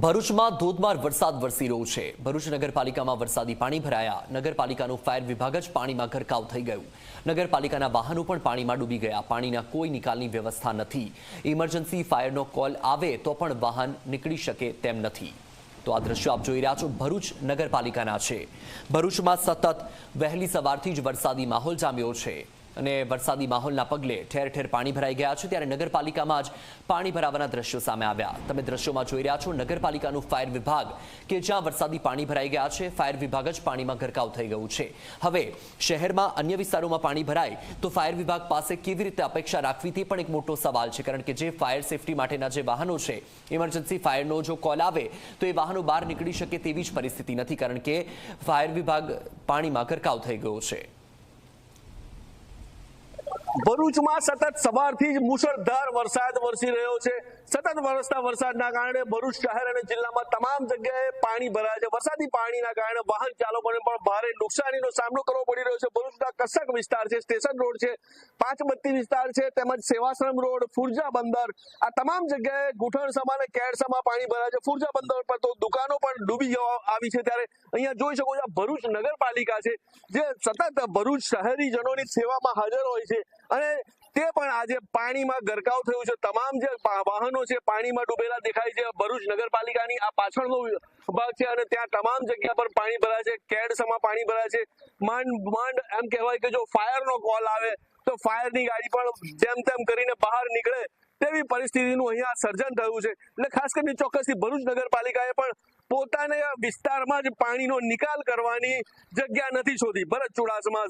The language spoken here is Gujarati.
ભરૂચમાં ધોધમાર વરસાદ વરસી રહ્યો છે. ભરૂચ નગરપાલિકામાં વરસાદી પાણી ભરાયા. નગરપાલિકાનું ફાયર વિભાગ જ પાણીમાં ગરકાવ થઈ ગયું. નગરપાલિકાના વાહનો પણ પાણીમાં ડૂબી ગયા. પાણીના કોઈ નિકાલની વ્યવસ્થા નથી. ઇમરજન્સી ફાયરનો કોલ આવે તો પણ વાહન નીકળી શકે તેમ નથી. તો આ દ્રશ્યો આપ જોઈ રહ્યા છો. ભરૂચ નગરપાલિકાના છે. ભરૂચમાં સતત વહેલી સવારથી જ વરસાદી માહોલ જામ્યો છે. અને વરસાદી માહોલના પગલે ઠેર ઠેર પાણી ભરાઈ ગયા છે. ત્યારે નગરપાલિકામાં જ પાણી ભરાવાના દ્રશ્યો સામે આવ્યા. તમે દ્રશ્યોમાં જોઈ રહ્યા છો, નગરપાલિકાનું ફાયર વિભાગ કે જ્યાં વરસાદી પાણી ભરાઈ ગયા છે, ફાયર વિભાગ જ પાણીમાં ગરકાવ થઈ ગયું છે. હવે, શહેરમાં અન્ય વિસ્તારોમાં પાણી ભરાય તો ફાયર વિભાગ પાસે કેવી રીતે અપેક્ષા રાખવી તે પણ એક મોટો સવાલ છે. કારણ કે જે ફાયર સેફટી માટેના જે વાહનો છે, ઇમરજન્સી ફાયરનો જો કોલ આવે તો એ વાહનો બહાર નીકળી શકે તેવી જ પરિસ્થિતિ નથી. કારણ કે ફાયર વિભાગ પાણીમાં ગરકાવ થઈ ગયો છે. ભરૂચમાં સતત સવારથી જ મુશળધાર વરસાદ વરસી રહ્યો છે. સતત વરસતા વરસાદના કારણે ભરૂચ શહેર અને જિલ્લામાં તમામ જગ્યાએ પાણી ભરાય છે. વરસાદી પાણીના કારણે વાહન ચાલકોને પણ ભારે નુકસાનીનો સામનો કરવો પડી રહ્યો છે. ભરૂચના કસક વિસ્તાર છે, સ્ટેશન રોડ છે, પાંચબત્તી વિસ્તાર છે, તેમજ સેવાશ્રમ રોડ, ફુરજા બંદર. આ તમામ જગ્યાએ ઘૂંટણસમા અને કેડસમાં પાણી ભરાય છે. ફુરજા બંદર પર તો દુકાનો ડૂબી જવા આવી છે ત્યારે અહીંયા જોઈ શકો છો ભરૂચ નગરપાલિકા છે, જે સતત ભરૂચ શહેરીજનોની સેવામાં હાજર હોય છે અને તે પણ આજે પાણીમાં ગરકાવ થયું છે. તમામ જે વાહનો છે પાણીમાં ડૂબેલા દેખાય છે. ભરૂચ નગરપાલિકાની આ પાછળનો ભાગ છે અને ત્યાં તમામ જગ્યા પર પાણી ભરાય છે. કેડસમાં પાણી ભરાય છે. માંડ માંડ એમ કહેવાય કે જો ફાયરનો કોલ આવે તો ફાયરની ગાડી પણ જેમ તેમ કરીને બહાર નીકળે તેવી પરિસ્થિતિનું અહીંયા સર્જન થયું છે. એટલે ખાસ કરીને ચોક્કસથી ભરૂચ નગરપાલિકાએ પણ પોતાના વિસ્તારમાં જ પાણીનો નિકાલ કરવાની જગ્યા નથી શોધી. ભરત ચુડાસમા